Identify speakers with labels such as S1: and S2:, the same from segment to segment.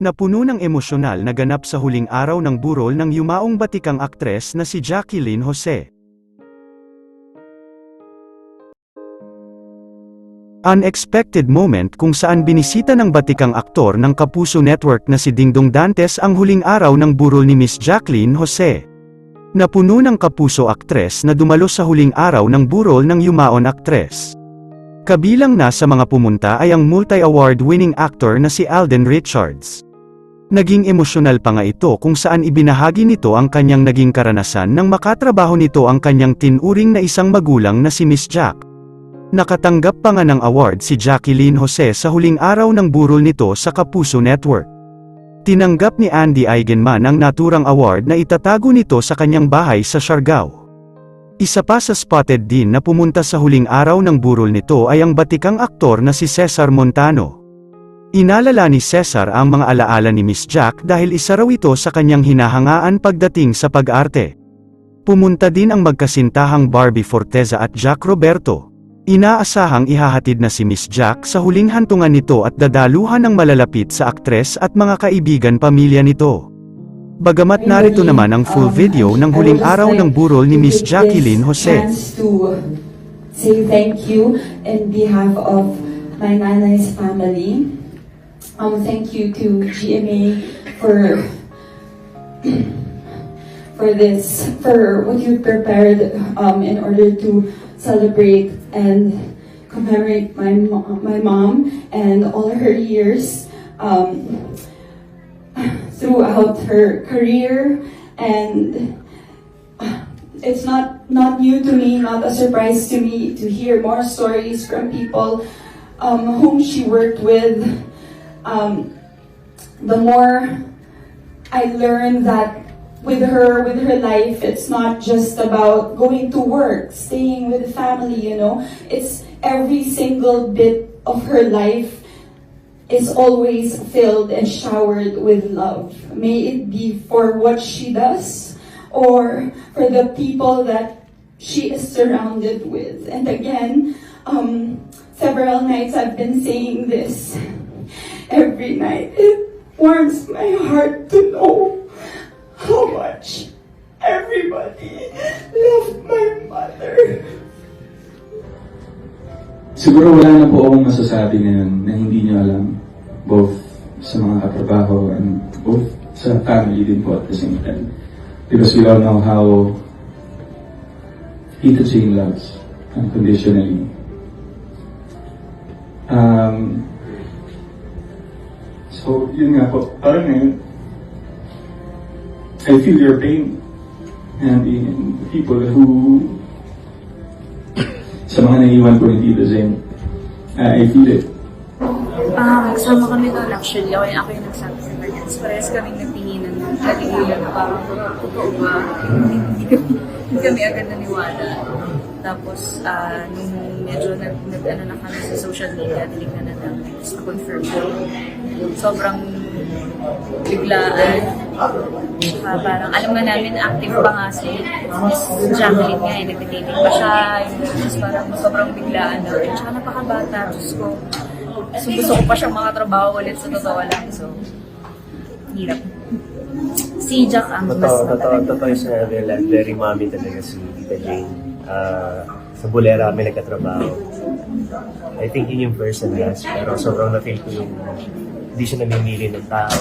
S1: na puno ng emosyonal na ganap sa huling araw ng burol ng yumaong batikang aktres na si Jacqueline Jose. Unexpected moment kung saan binisita ng batikang aktor ng Kapuso Network na si Dingdong Dantes ang huling araw ng burol ni Miss Jacqueline Jose. Napuno ng kapuso aktres na dumalo sa huling araw ng burol ng yumaon aktres. Kabilang na sa mga pumunta ay ang multi-award winning actor na si Alden Richards. Naging emosyonal pa nga ito kung saan ibinahagi nito ang kanyang naging karanasan nang makatrabaho nito ang kanyang tinuring na isang magulang na si Miss Jack. Nakatanggap pa nga ng award si Jacqueline Jose sa huling araw ng burol nito sa Kapuso Network. Tinanggap ni Andy Eigenman ang naturang award na itatago nito sa kanyang bahay sa Siargao. Isa pa sa spotted din na pumunta sa huling araw ng burol nito ay ang batikang aktor na si Cesar Montano. Inalala ni Cesar ang mga alaala ni Miss Jack dahil isa raw ito sa kanyang hinahangaan pagdating sa pag-arte. Pumunta din ang magkasintahang Barbie Forteza at Jack Roberto. Inaasahang ihahatid na si Miss Jack sa huling hantungan nito at dadaluhan ng malalapit sa aktres at mga kaibigan pamilya nito. Bagamat narito naman ang full video ng huling araw ng burol ni Miss Jacqueline Jose.
S2: Say thank you in behalf of my nanay's family. Um, thank you to GMA for for this, for what you prepared um, in order to celebrate and commemorate my mo- my mom and all her years um, throughout her career and it's not not new to me, not a surprise to me to hear more stories from people um, whom she worked with. Um, the more I learned that with her, with her life, it's not just about going to work, staying with the family. You know, it's every single bit of her life is always filled and showered with love. May it be for what she does or for the people that she is surrounded with. And again, um, several nights I've been saying this every night. It warms my heart to know how much everybody loved my mother.
S3: Siguro wala na po akong masasabi ngayon na hindi niyo alam. Both sa mga katrabaho and both sa family din po at the same time. Because we all know how Tito Jane loves unconditionally. Um, so, yun nga po. Parang ngayon, I feel your pain. And in people who sa mga naiwan ko ni Tito Zen, uh, I feel it.
S4: Ah, nagsama kami doon. Actually, ako, yung nagsabi sa kanya. Parehas kaming nagtinginan ng kaligulan na parang totoo ba? Hindi kami, agad naniwala. Tapos, ah, nung medyo nag, nag ano na kami sa social media, tinignan na namin, tapos na-confirm ko. Sobrang biglaan. Tsaka parang, alam nga namin, active pa nga si Jacqueline nga, eh, nagtititig pa siya. Tapos parang sobrang biglaan na rin. Tsaka napakabata, Diyos ko. So, gusto ko pa siyang makatrabaho ulit sa totoo lang. So, hirap. Si Jack ang mas
S5: Totoo, totoo,
S4: matagal.
S5: totoo sinabi nila. Very mommy talaga si Tita Jane. Ah, sa Bulera kami nagkatrabaho. I think yun yung first and last. Pero sobrang na-feel ko yung hindi siya namimili ng tao.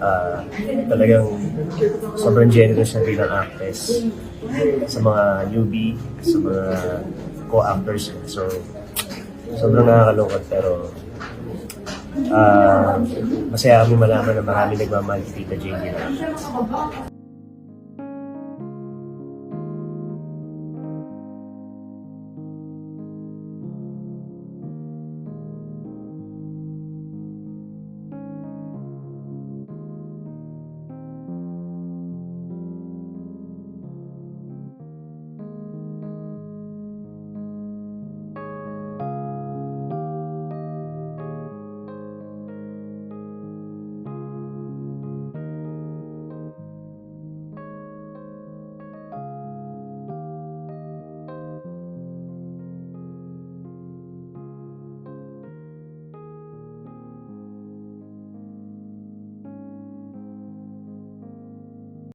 S5: Ah, talagang sobrang generous siya bilang actress sa mga newbie, sa mga co-actors. So, sobrang nakakalungkot pero ah masaya kami malaman na marami nagmamahal kay Tita Jane nila.